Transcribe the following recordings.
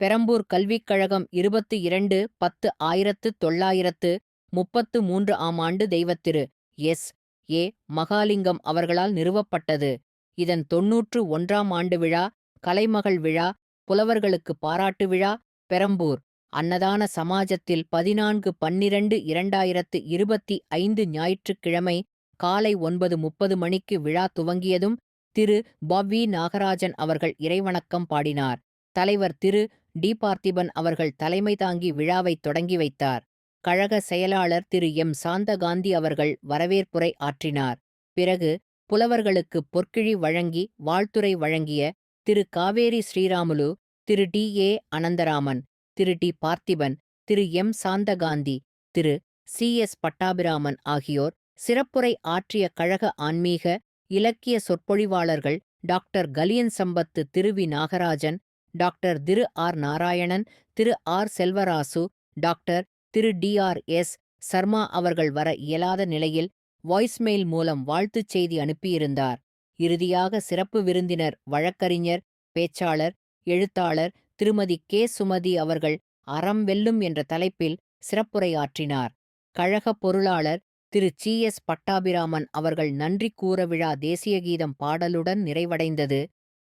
பெரம்பூர் கல்விக் கழகம் இருபத்து இரண்டு பத்து ஆயிரத்து தொள்ளாயிரத்து முப்பத்து மூன்று ஆம் ஆண்டு தெய்வத்திரு எஸ். ஏ. மகாலிங்கம் அவர்களால் நிறுவப்பட்டது. இதன் தொன்னூற்று ஒன்றாம் ஆண்டு விழா, கலைமகள் விழா, புலவர்களுக்கு பாராட்டு விழா, பெரம்பூர் அன்னதான சமாஜத்தில் பதினான்கு பன்னிரண்டு இரண்டாயிரத்து இருபத்தி ஐந்து ஞாயிற்றுக்கிழமை காலை ஒன்பது முப்பது மணிக்கு விழா துவங்கியதும் திரு பவ்வி நாகராஜன் அவர்கள் இறைவணக்கம் பாடினார். தலைவர் திரு டி. பார்த்திபன் அவர்கள் தலைமை தாங்கி விழாவைத் தொடங்கி வைத்தார். கழக செயலாளர் திரு எம். சாந்தகாந்தி அவர்கள் வரவேற்புரை ஆற்றினார். பிறகு புலவர்களுக்கு பொற்கிழி வழங்கி வாழ்த்துரை வழங்கிய Thiru Kaveri Sriramulu, Thiru T. A. Anantharaman, Thiru T. Parthiban, Thiru M. Santhakanthi, Thiru C. S. Pattabiraman ஆகியோர் சிறப்புரை ஆற்றிய கழக ஆன்மீக, இலக்கிய சொற்பொழிவாளர்கள் doctor Kaliyan Sampathu Thiruvi Nagarajan, doctor Thiru R. Narayanan, Thiru R. Selvarasu, doctor Thiru T. R. S. Sharma அவர்கள் வர இயலாத நிலையில் வாய்ஸ்மெயில் மூலம் வாழ்த்துச் செய்தி அனுப்பியிருந்தார். இறுதியாக சிறப்பு விருந்தினர் வழக்கறிஞர், பேச்சாளர், எழுத்தாளர் திருமதி கே. சுமதி அவர்கள் அறம் வெல்லும் என்ற தலைப்பில் சிறப்புரையாற்றினார். கழக பொருளாளர் திரு சி. எஸ். பட்டாபிராமன் அவர்கள் நன்றி கூற விழா தேசிய கீதம் பாடலுடன் நிறைவடைந்தது.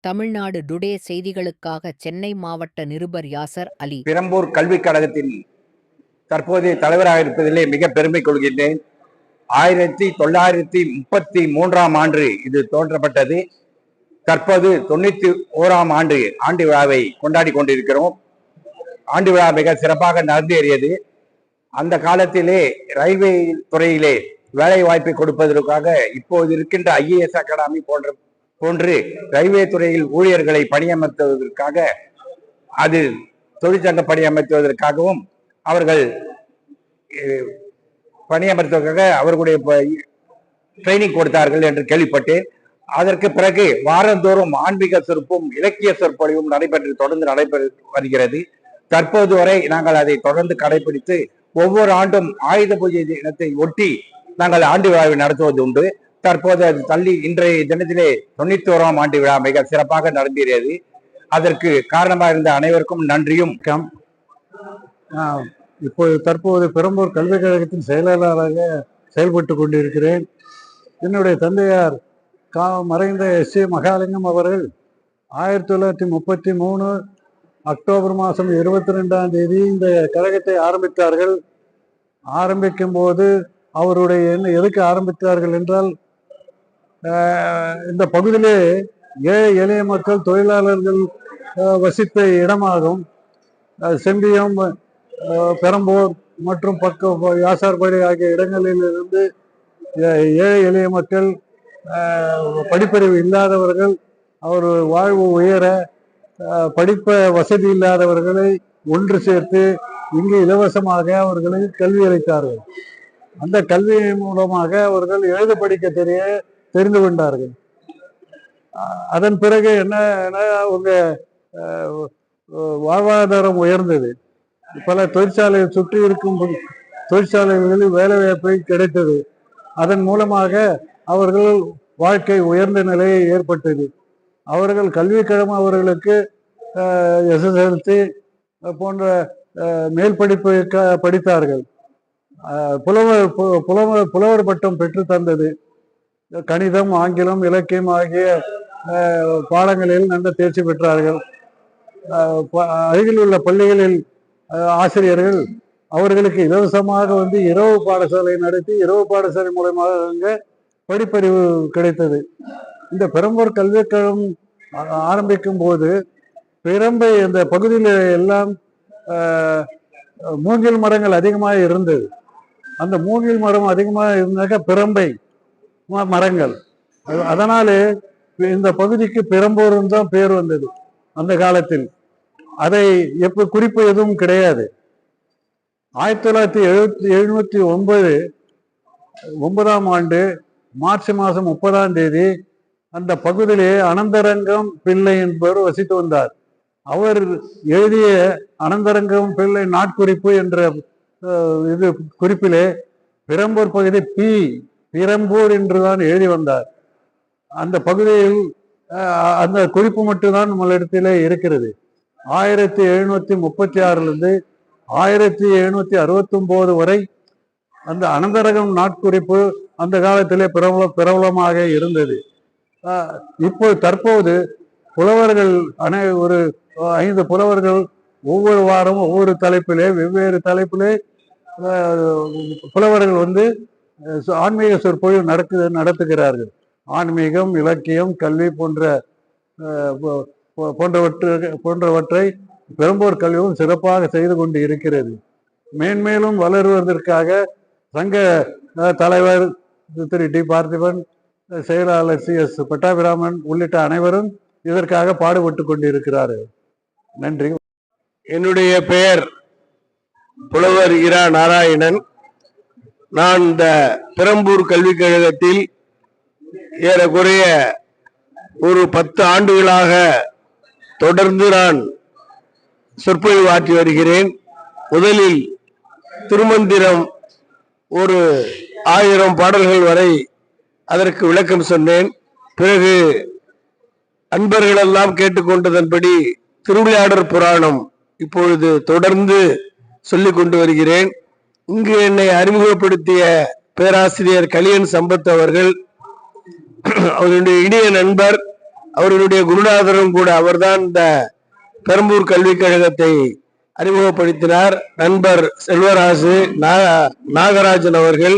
தமிழ்நாடு டுடே செய்திகளுக்காக சென்னை மாவட்ட நிருபர் யாசர் அலி. பெரம்பூர் கல்விக் கழகத்தின் தற்போதைய தலைவராக இருப்பதிலே மிக பெருமை கொள்கின்றேன். ஆயிரத்தி தொள்ளாயிரத்தி முப்பத்தி மூன்றாம் ஆண்டு இது தோன்றப்பட்டது. தற்போது தொண்ணூத்தி ஓராம் ஆண்டு ஆண்டு விழாவை கொண்டாடி கொண்டிருக்கிறோம். ஆண்டு விழா மிக சிறப்பாக நடந்தேறியது. அந்த காலத்திலே ரயில்வே துறையிலே வேலை வாய்ப்பை கொடுப்பதற்காக இப்போது இருக்கின்ற ஐஏஎஸ் அகாடமி போன்ற போன்று ரயில்வே துறையில் ஊழியர்களை பணியமர்த்துவதற்காக அது தொழிற்சங்க பணியமர்த்துவதற்காகவும் அவர்கள் பணியமர்த்துவதற்காக அவர்களுடைய ட்ரைனிங் கொடுத்தார்கள் என்று கேள்விப்பட்டேன் அதற்கு பிறகு வாரந்தோறும் ஆன்மீக சொற்பும் இலக்கிய சொற்பொழிவும் நடைபெற்று தொடர்ந்து நடைபெற்று வருகிறது. தற்போது வரை நாங்கள் அதை தொடர்ந்து கடைபிடித்து ஒவ்வொரு ஆண்டும் ஆயுத பூஜை தினத்தை ஒட்டி நாங்கள் ஆண்டு விழாவை நடத்துவது உண்டு. தற்போது அது தள்ளி இன்றைய தினத்திலே தொண்ணூத்தி ஓராம் ஆண்டு விழா மிக சிறப்பாக நடந்தேறியது. அதற்கு காரணமாக இருந்த அனைவருக்கும் நன்றியும். இப்போது தற்போது பெரம்பூர் கல்விக் கழகத்தின் செயலாளராக செயல்பட்டு கொண்டிருக்கிறேன். என்னுடைய தந்தையார் கா மறைந்த எஸ். ஏ. மகாலிங்கம் அவர்கள் ஆயிரத்தி தொள்ளாயிரத்தி முப்பத்தி மூணு அக்டோபர் மாதம் இருபத்தி ரெண்டாம் தேதி இந்த கழகத்தை ஆரம்பித்தார்கள். ஆரம்பிக்கும் போது அவருடைய என்ன எதுக்கு ஆரம்பித்தார்கள் என்றால் இந்த பகுதியிலே ஏழை எளிய மக்கள் தொழிலாளர்கள் வசித்த இடமாகும். செம்பியம் பெரம்பூர் மற்றும் பக்க யாசார்படி ஆகிய இடங்களில் இருந்து ஏழை எளிய மக்கள் படிப்பறிவு இல்லாதவர்கள் அவர் வாழ்வு உயர படிப்ப வசதி இல்லாதவர்களை ஒன்று சேர்த்து இங்கு இலவசமாக அவர்களுக்கு கல்வி அளித்தார்கள். அந்த கல்வி மூலமாக அவர்கள் எழுத படிக்க தெரிய தெரிந்து கொண்டார்கள். அதன் பிறகு என்ன என்ன அவங்க வாழ்வாதாரம் உயர்ந்தது. பல தொழிற்சாலையை சுற்றி இருக்கும் தொழிற்சாலைகளில் வேலைவாய்ப்பு கிடைத்தது. அதன் மூலமாக அவர்கள் வாழ்க்கை உயர்ந்த நிலையை ஏற்பட்டது. அவர்கள் கல்வி கழகம் அவர்களுக்கு எஸ்எஸ்எல்சி போன்ற மேல் படிப்பு க- படித்தார்கள். புலவர் பு- புலவர் புலவர் பட்டம் பெற்று தந்தது. கணிதம் ஆங்கிலம் இலக்கியம் ஆகிய பாடங்களில் நல்ல தேர்ச்சி பெற்றார்கள். ப- அருகில் உள்ள பள்ளிகளில் ஆசிரியர்கள் அவர்களுக்கு இலவசமாக வந்து இரவு பாடசாலை நடத்தி இரவு பாடசாலை மூலமாக அங்கே படிப்பறிவு கிடைத்தது. இந்த பெரம்பூர் கல்விக்கழகம் ஆரம்பிக்கும் போது பெரம்பை இந்த பகுதியில் எல்லாம் மூங்கில் மரங்கள் அதிகமாக இருந்தது. அந்த மூங்கில் மரம் அதிகமாக இருந்தாக்க பெரம்பை மரங்கள். அது- அதனாலே இந்த பகுதிக்கு பெரம்பூர்னு தான் பேர் வந்தது அந்த காலத்தில். அதை எப்ப குறிப்பு எதுவும் கிடையாது. ஆயிரத்தி தொள்ளாயிரத்தி எழுபத்தி எழுநூத்தி ஒன்பது ஒன்பதாம் ஆண்டு மார்ச் மாதம் முப்பதாம் தேதி அந்த பகுதியிலே அனந்தரங்கம் பிள்ளை என்பவர் வசித்து வந்தார். அவர் எழுதிய அனந்தரங்கம் பிள்ளை நாட்குறிப்பு என்ற இது குறிப்பிலே பெரம்பூர் பகுதி பி நிரம்பூர் என்றுதான் எழுதி வந்தார். அந்த பகுதியில் அந்த குறிப்பு மட்டும்தான் நம்மளிடத்திலே இருக்கிறது. ஆயிரத்தி எழுநூத்தி முப்பத்தி ஆறுலேருந்து ஆயிரத்தி எழுநூத்தி அறுபத்தி ஒன்பது வரை அந்த அனந்தரகம் நாட்குறிப்பு அந்த காலத்திலே பிரபல பிரபலமாக இருந்தது. இப்போ தற்போது புலவர்கள் அனை ஒரு ஐந்து புலவர்கள் ஒவ்வொரு வாரமும் ஒவ்வொரு தலைப்பிலே வெவ்வேறு தலைப்பிலே புலவர்கள் வந்து ஆன்மீக சொற்பொழிவு நடக்கு நடத்துகிறார்கள். ஆன்மீகம் இலக்கியம் கல்வி போன்ற போன்றவற்றை போன்றவற்றை பெரும்போர் கல்வியும் சிறப்பாக செய்து கொண்டு இருக்கிறது. மேன்மேலும் வளருவதற்காக சங்க தலைவர் திரு டி. பார்த்திபன் செயலாளர் சி. எஸ். பட்டாபிராமன் உள்ளிட்ட அனைவரும் இதற்காக பாடுபட்டு கொண்டிருக்கிறார்கள் நன்றி. என்னுடைய பெயர் புலவர் இரா நாராயணன். நான் இந்த பெரம்பூர் கல்விக் கழகத்தில் ஏறக்குறைய ஒரு பத்து ஆண்டுகளாக தொடர்ந்து நான் சொற்பொழிவு ஆற்றி வருகிறேன். முதலில் திருமந்திரம் ஒரு ஆயிரம் பாடல்கள் வரை அதற்கு விளக்கம் சொன்னேன். பிறகு அன்பர்களெல்லாம் கேட்டுக்கொண்டதன்படி திருவிளையாடற் புராணம் இப்பொழுது தொடர்ந்து சொல்லிக் கொண்டு வருகிறேன். இங்கு என்னை அறிமுகப்படுத்திய பேராசிரியர் கலியன் சம்பத் அவர்கள் அவருடைய இனிய நண்பர் அவர்களுடைய குருநாதரும் கூட அவர்தான் இந்த பெரம்பூர் கல்விக் கழகத்தை அறிமுகப்படுத்தினார். நண்பர் செல்வராசு நாகராஜன் அவர்கள்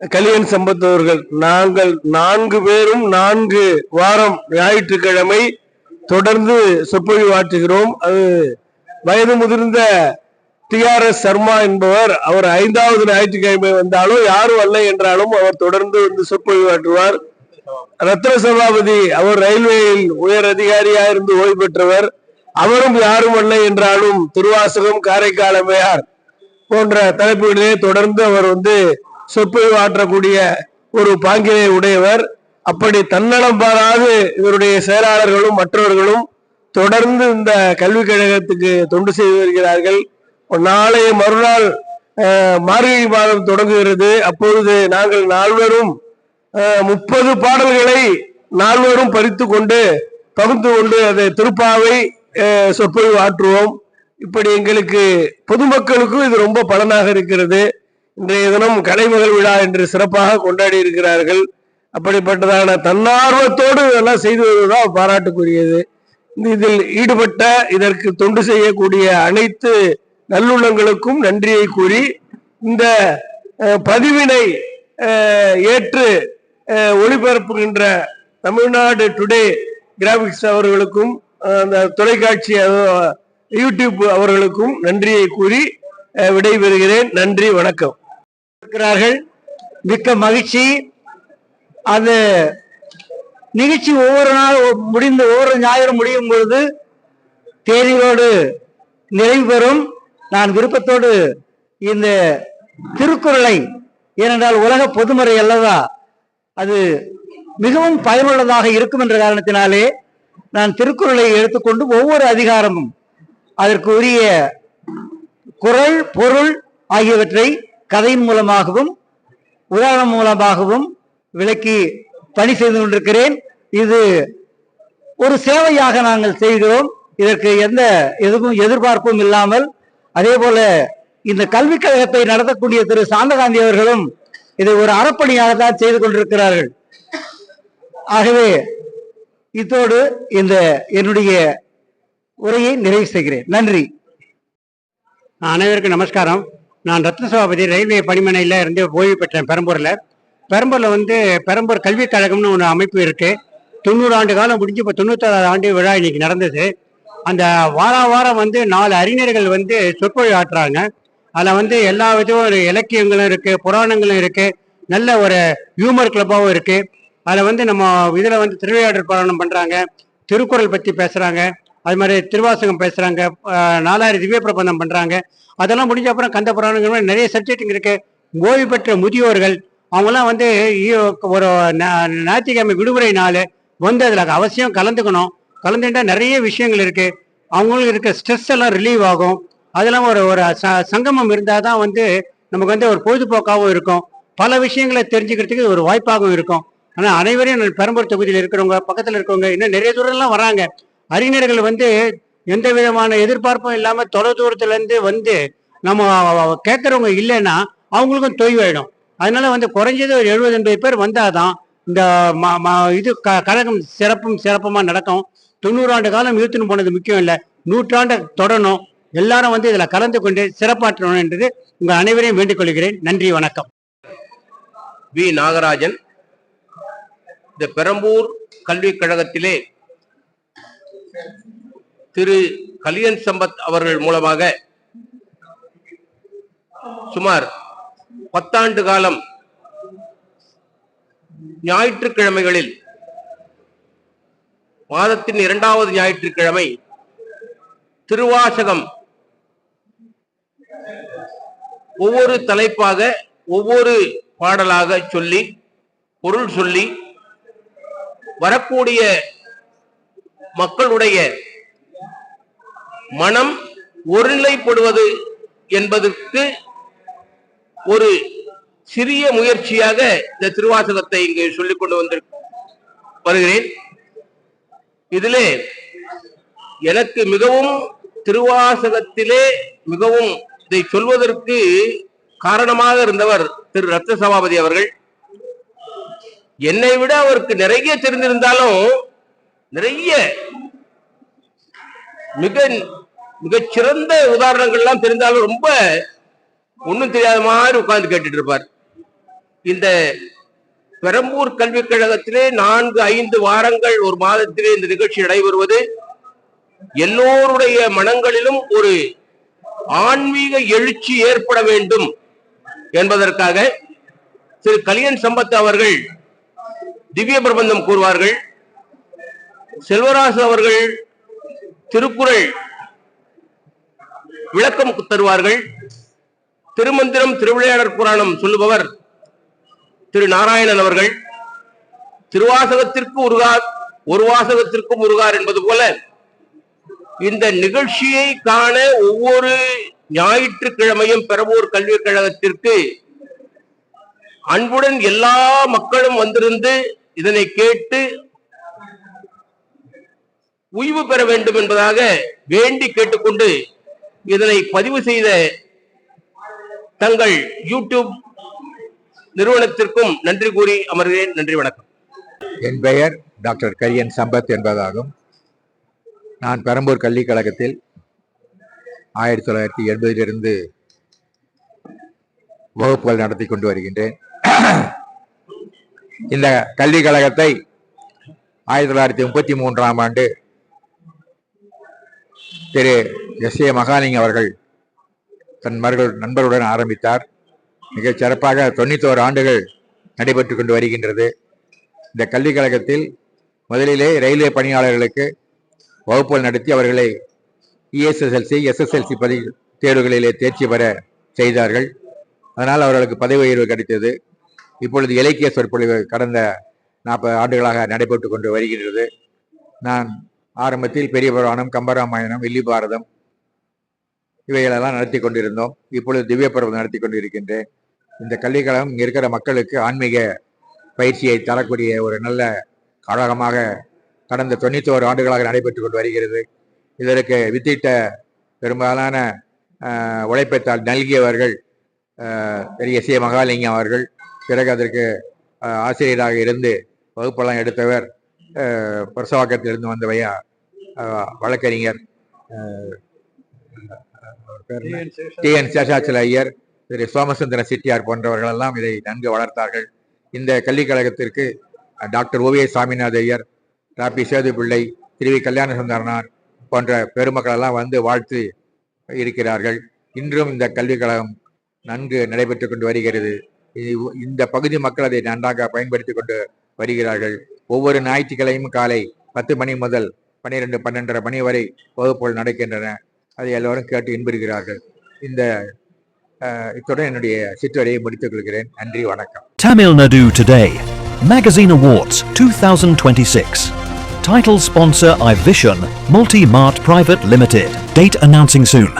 கலியன் சம்பத் அவர்கள். நாங்கள் நான்கு பேரும் நான்கு வாரம் ஞாயிற்றுக்கிழமை தொடர்ந்து சொற்பொழிவாற்றுகிறோம் அது வயது முதிர்ந்த டி ஆர் எஸ் சர்மா என்பவர் அவர் ஐந்தாவது ஞாயிற்றுக்கிழமை வந்தாலும் யாரும் அல்ல என்றாலும் அவர் தொடர்ந்து வந்து சொற்பொழிவாற்றுவார். ரத்ன சபாபதி அவர் ரயில்வேயில் உயர் அதிகாரியா இருந்து ஓய்வு பெற்றவர். அவரும் யாரும் அல்ல என்றாலும் திருவாசகம் காரைக்கால் அம்மையார் போன்ற தலைப்புகளிலே தொடர்ந்து அவர் வந்து சொற்பொழிவாற்றக்கூடிய ஒரு பாங்கினை உடையவர். அப்படி தன்னலம் பாராது இவருடைய செயலாளர்களும் மற்றவர்களும் தொடர்ந்து இந்த கல்விக் கழகத்துக்கு தொண்டு செய்து வருகிறார்கள். நாளைய மறுநாள் மார்கழி மாதம் தொடங்குகிறது. அப்பொழுது நாங்கள் நால்வரும் முப்பது பாடல்களை நால்வரும் பறித்து கொண்டு பகுத்து கொண்டு அதை திருப்பாவை சொற்பொழிவு ஆற்றுவோம். இப்படி எங்களுக்கு பொதுமக்களுக்கும் இது ரொம்ப பலனாக இருக்கிறது. இன்றைய தினம் கலைமகள் விழா என்று சிறப்பாக கொண்டாடி இருக்கிறார்கள். அப்படிப்பட்டதான தன்னார்வத்தோடு இதெல்லாம் செய்து வருவதுதான் பாராட்டுக்குரியது. இதில் ஈடுபட்ட இதற்கு தொண்டு செய்யக்கூடிய அனைத்து நல்லுள்ளங்களுக்கும் நன்றியை கூறி இந்த பதிவினை ஏற்று ஒளிபரப்புகின்ற தமிழ்நாடு டுடே கிராபிக்ஸ் அவர்களுக்கும் அந்த தொலைக்காட்சி யூடியூப் அவர்களுக்கும் நன்றியை கூறி விடைபெறுகிறேன். நன்றி வணக்கம். இருக்கிறார்கள். மிக்க மகிழ்ச்சி. அந்த நிகழ்ச்சி ஒவ்வொரு நாள் முடிந்து ஒவ்வொரு ஞாயிறு முடியும் பொழுது தேதியோடு நிறைவு பெறும். நான் விருப்பத்தோடு இந்த திருக்குறளை ஏனென்றால் உலக பொதுமுறை அல்லவா அது மிகவும் பயனுள்ளதாக இருக்கும் என்ற காரணத்தினாலே நான் திருக்குறளை எடுத்துக்கொண்டு ஒவ்வொரு அதிகாரமும் அதற்கு உரிய குறள் பொருள் ஆகியவற்றை கதையின் மூலமாகவும் உதாரணம் மூலமாகவும் விளக்கி பணி செய்து கொண்டிருக்கிறேன். இது ஒரு சேவையாக நாங்கள் செய்கிறோம். இதற்கு எந்த எதுவும் எதிர்பார்ப்பும் இல்லாமல் அதே போல இந்த கல்விக் கழகத்தை நடத்தக்கூடிய திரு சாந்தகாந்தி அவர்களும் இதை ஒரு அறப்பணியாக தான் செய்து கொண்டிருக்கிறார்கள். ஆகவே இதோடு இந்த என்னுடைய உரையை நிறைவு செய்கிறேன். நன்றி. அனைவருக்கும் நமஸ்காரம். நான் ரத்ன சபாபதி ரயில்வே பணிமனையில் இருந்து ஓய்வு பெற்றேன் பெரம்பூரில். பெரம்பூரில் வந்து பெரம்பூர் கல்விக் கழகம்னு ஒன்று அமைப்பு இருக்குது தொண்ணூறு ஆண்டு காலம் முடிஞ்சு இப்போ தொண்ணூத்தாறு ஆண்டு விழா இன்னைக்கு நடந்தது. அந்த வாரம் வாரம் வந்து நாலு அறிஞர்கள் வந்து சொற்பொழி ஆற்றுறாங்க அதில் வந்து எல்லா விதமும் ஒரு இலக்கியங்களும் இருக்குது புராணங்களும் இருக்குது நல்ல ஒரு ஹியூமர் கிளப்பாகவும் இருக்குது அதில் வந்து நம்ம இதில் வந்து திருவிளையாடல் புராணம் பண்ணுறாங்க திருக்குறள் பற்றி பேசுகிறாங்க அது மாதிரி திருவாசகம் பேசுகிறாங்க நாலாயிரம் திவ்ய பிரபந்தம் பண்ணுறாங்க அதெல்லாம் முடிஞ்ச அப்புறம் கந்த புராணங்கள் மாதிரி நிறைய சப்ஜெக்ட்டுங்க இருக்குது ஓய்வு பெற்ற முதியோர்கள் அவங்கெல்லாம் வந்து ஈ- ஒரு ஞாயிற்றுக்கிழமை விடுமுறை நாள் வந்து அதில் அவசியம் கலந்துக்கணும். கலந்துட்டா நிறைய விஷயங்கள் இருக்கு. அவங்களுக்கு இருக்க ஸ்ட்ரெஸ் எல்லாம் ரிலீவ் ஆகும். அதெல்லாம் ஒரு ஒரு ச- சங்கமம் இருந்தால் தான் வந்து நமக்கு வந்து ஒரு பொழுதுபோக்காகவும் இருக்கும். பல விஷயங்களை தெரிஞ்சுக்கிறதுக்கு ஒரு வாய்ப்பாகவும் இருக்கும். ஆனால் அனைவரையும் பெரம்பூர் தொகுதியில் இருக்கிறவங்க பக்கத்தில் இருக்கிறவங்க இன்னும் நிறைய தூரம்லாம் வராங்க. அறிஞர்கள் வந்து எந்த விதமான எதிர்பார்ப்பும் இல்லாமல் தொலை தூரத்துலேருந்து வந்து நம்ம கேட்குறவங்க இல்லைன்னா அவங்களுக்கும் தொய்வாயிடும். அதனால வந்து குறைஞ்சது ஒரு எழுபது எண்பது பேர் வந்தாதான் இந்த இது க- கழகம் சிறப்பும் சிறப்புமாக நடக்கும். தொண்ணூறாண்டு காலம் இழுத்துன்னு போனது முக்கியம் இல்லை. நூற்றாண்டு தொடரணும் எல்லாரும் வந்து இதுல கலந்து கொண்டு சிறப்பாற்றணும் என்றது உங்க அனைவரையும் வேண்டிக் கொள்கிறேன். நன்றி வணக்கம். வி. நாகராஜன் இந்த பெரம்பூர் கல்விக் கழகத்திலே திரு. கலியன் சம்பத் அவர்கள் மூலமாக சுமார் பத்தாண்டு காலம் ஞாயிற்றுக்கிழமைகளில் மாதத்தின் இரண்டாவது ஞாயிற்றுக்கிழமை திருவாசகம். ஒவ்வொரு தலைப்பாக ஒவ்வொரு பாடலாக சொல்லி பொருள் சொல்லி வரக்கூடிய மக்களுடைய மனம் ஒருநிலைப்படுவது என்பதற்கு ஒரு சிறிய முயற்சியாக இந்த திருவாசகத்தை இங்கு சொல்லிக் கொண்டு வந்து வருகிறேன். இதிலே எனக்கு மிகவும் திருவாசகத்திலே மிகவும் இதை சொல்வதற்கு காரணமாக இருந்தவர் திரு ரத்த சபாபதி அவர்கள். என்னை விட அவருக்கு நிறைய தெரிந்திருந்தாலும் நிறைய மிக மிகச்சிறந்த உதாரணங்கள்லாம் தெரிந்தாலும் ரொம்ப ஒன்றும் தெரியாத மாதிரி உட்கார்ந்து கேட்டுட்டு இருப்பார். இந்த பெரம்பூர் கல்விக் கழகத்திலே நான்கு ஐந்து வாரங்கள் ஒரு மாதத்திலே இந்த நிகழ்ச்சி நடைபெறுவது. எல்லோருடைய மனங்களிலும் ஒரு ஆன்மீக எழுச்சி ஏற்பட வேண்டும் என்பதற்காக திரு கலியன் சம்பத் அவர்கள் திவ்ய பிரபந்தம் கூறுவார்கள். செல்வராசு அவர்கள் திருக்குறள் விளக்கம் தருவார்கள். திருமந்திரம் திருவிளையாடற் புராணம் சொல்லுபவர் திரு நாராயணன் அவர்கள் திருவாசகத்திற்கு உருகார் ஒரு வாசகத்திற்கும் உருகார் என்பது போல இந்த நிகழ்ச்சியை காண ஒவ்வொரு ஞாயிற்றுக்கிழமையும் பெரம்பூர் கல்விக் கழகத்திற்கு அன்புடன் எல்லா மக்களும் வந்திருந்து இதனை கேட்டு உய்வு பெற வேண்டும் என்பதாக வேண்டி கேட்டுக்கொண்டு இதனை பதிவு செய்த தங்கள் யூடியூப் நிறுவனத்திற்கும் நன்றி கூறி அமர்கிறேன். நன்றி வணக்கம். என் பெயர் டாக்டர் கரியன் சம்பத் என்பதாகும். நான் பெரம்பூர் கல்விக் கழகத்தில் ஆயிரத்தி தொள்ளாயிரத்தி எண்பதிலிருந்து வகுப்புகள் நடத்தி கொண்டு வருகின்றேன். இந்த கல்விக் கழகத்தை ஆயிரத்தி தொள்ளாயிரத்தி முப்பத்தி மூன்றாம் ஆண்டு திரு எஸ் ஏ மகாலிங் அவர்கள் தன் மருகள் நண்பருடன் ஆரம்பித்தார். மிகச் சிறப்பாக தொண்ணூத்தோரு ஆண்டுகள் நடைபெற்று கொண்டு வருகின்றது. இந்த கல்விக் கழகத்தில் முதலிலே ரயில்வே பணியாளர்களுக்கு வகுப்புகள் நடத்தி அவர்களை இஎஸ்எஸ்எல்சி எஸ்எஸ்எல்சி பதி தேர்வுகளிலே தேர்ச்சி பெற செய்தார்கள். அதனால் அவர்களுக்கு பதவி உயர்வு கிடைத்தது. இப்பொழுது இலக்கிய சொற்பொழிவு கடந்த நாற்பது ஆண்டுகளாக நடைபெற்று கொண்டு வருகின்றது. நான் ஆரம்பத்தில் பெரிய புராணம் கம்பராமாயணம் வில்லி பாரதம் இவைகளெல்லாம் நடத்தி கொண்டிருந்தோம். இப்பொழுது திவ்ய பருவம் நடத்தி கொண்டிருக்கின்றேன். இந்த கல்விக் கழகம் இங்கே இருக்கிற மக்களுக்கு ஆன்மீக பயிற்சியை தரக்கூடிய ஒரு நல்ல கழகமாக கடந்த தொண்ணூத்தோரு ஆண்டுகளாக நடைபெற்று கொண்டு வருகிறது. இதற்கு வித்திட்ட பெரும்பாலான உழைப்பைத்தால் நல்கியவர்கள் எஸ் ஏ மகாலிங்கம் அவர்கள் பிறகு அதற்கு ஆசிரியராக இருந்து வகுப்பெல்லாம் எடுத்தவர் பிரசவாக்கத்திலிருந்து வந்தவையா வழக்கறிஞர்? டி. என். சேஷாச்சல ஐயர் திரு சோமசுந்தர செட்டியார் போன்றவர்கள் எல்லாம் இதை நன்கு வளர்த்தார்கள். இந்த கல்விக் கழகத்திற்கு டாக்டர் ஓவிய சாமிநாத ஐயர் ராபி சேது பிள்ளை திருவி கல்யாண சுந்தரனார் போன்ற பெருமக்கள் எல்லாம் வந்து வாழ்த்து இருக்கிறார்கள். இன்றும் இந்த கல்விக் கழகம் நன்கு நடைபெற்று கொண்டு வருகிறது. இந்த பகுதி மக்கள் அதை நன்றாக பயன்படுத்தி கொண்டு வருகிறார்கள். ஒவ்வொரு ஞாயிற்றுக்கிழமையும் காலை பத்து மணி முதல் பன்னிரெண்டு பன்னெண்டரை மணி வரை வகுப்புகள் நடக்கின்றன. அதை எல்லோரும் கேட்டு இன்புறுகிறார்கள். இந்த இத்துடன் என்னுடைய சிற்றுரையை முடித்துக் கொள்கிறேன் நன்றி வணக்கம் Tamil Nadu Today Magazine Awards 2026 Title sponsor iVision Multi Mart Private Limited Date announcing soon